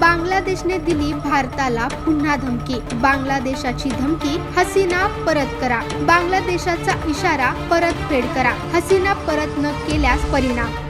बांगलादेशने दिली भारताला पुन्हा धमकी. बांगलादेशाची धमकी हसीना परत करा. बांगलादेशाचा इशारा परत फेड करा. हसीना परत न केल्यास परिणाम.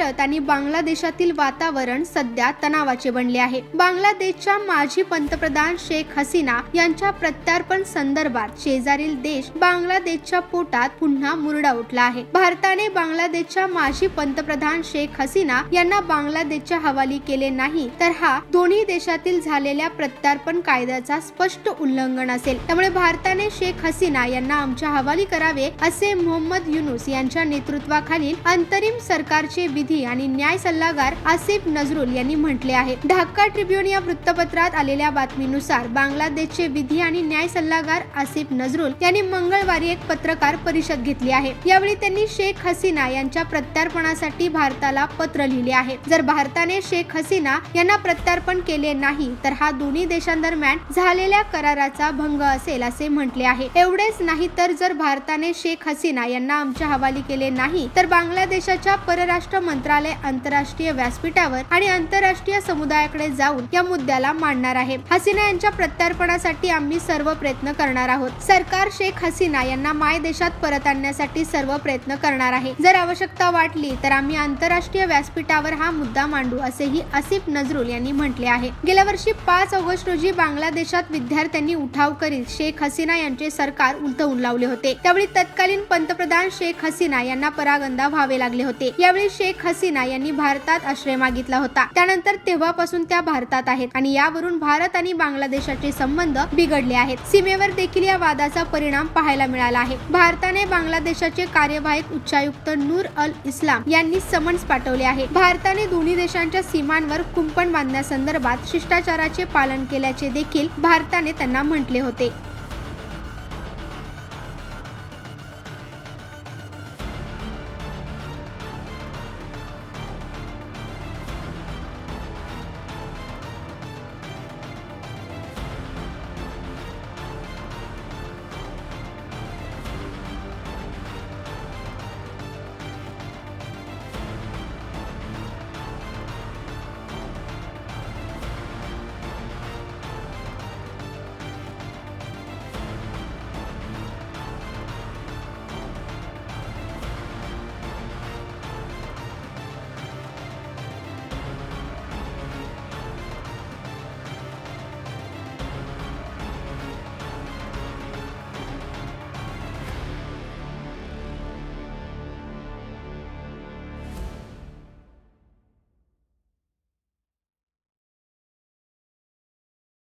भारत आणि बांगलादेशातील वातावरण सध्या तणावाचे बनले आहे. बांगलादेशच्या माजी पंतप्रधान शेख हसीना यांच्या प्रत्यार्पण संदर्भात शेजारील देश बांगलादेशच्या पोटात पुन्हा मुरडा उठला आहे. भारताने बांगलादेशच्या माजी पंतप्रधान शेख हसीना यांना बांगलादेशच्या हवाली केले नाही तर हा दोन्ही देशातील झालेल्या प्रत्यार्पण कायद्याचा स्पष्ट उल्लंघन असेल. त्यामुळे भारताने शेख हसीना यांना आमच्या हवाली करावे असे मोहम्मद युनुस यांच्या नेतृत्वाखालील अंतरिम सरकारचे विधी आणि न्याय सल्लागार आसिफ नजरुल यांनी म्हटले आहे. ढाका ट्रिब्युन या वृत्तपत्रात आलेल्या बातमीनुसार बांगलादेशचे विधी आणि न्याय सल्लागार आसिफ नजरुल यांनी मंगळवारी एक पत्रकार परिषद घेतली आहे. यावेळी त्यांनी शेख हसीना यांच्या प्रत्यार्पणासाठी भारताला पत्र लिहिले आहे. जर भारताने शेख हसीना यांना प्रत्यार्पण केले नाही तर हा दोन्ही देशांदरम्यान झालेल्या कराराचा भंग असेल असे म्हटले आहे. एवढेच नाही तर जर भारताने शेख हसीना यांना आमच्या हवाली केले नाही तर बांगलादेशाच्या परराष्ट्र मंत्री मंत्रालय आंतरराष्ट्रीय व्यासपीठावर आणि आंतरराष्ट्रीय समुदायाकडे जाऊन या मुद्द्याला मांडणार आहे. हसीना यांच्या प्रत्यार्पणासाठी आम्ही सर्व प्रयत्न करणार आहोत. सरकार शेख हसीना यांना माय देशात परत आणण्यासाठी सर्व प्रयत्न करणार आहे. जर आवश्यकता वाटली तर आम्ही आंतरराष्ट्रीय व्यासपीठावर हा मुद्दा मांडू असेही आसिफ नजरुल यांनी म्हटले आहे. गेल्या वर्षी पाच ऑगस्ट रोजी बांगलादेशात विद्यार्थ्यांनी उठाव करीत शेख हसीना यांचे सरकार उलटवून लावले होते. त्यावेळी तत्कालीन पंतप्रधान शेख हसीना यांना परागंदा व्हावे लागले होते. यावेळी शेख हसीना यांनी भारतात आश्रय मागितला होता. त्यानंतर तेव्हापासून त्या भारतात आहेत आणि यावरून भारत आणि बांगलादेशाचे संबंध बिघडले आहेत. सीमेवर देखील या वादाचा परिणाम पाहायला मिळाला आहे. भारताने बांगलादेशाचे कार्यवाहक उच्चायुक्त नूर अल इस्लाम यांनी समन्स पाठवले आहे. भारताने दोन्ही देशांच्या सीमांवर कुंपण बांधण्यासंदर्भात शिष्टाचाराचे पालन केल्याचे देखील भारताने त्यांना म्हटले होते.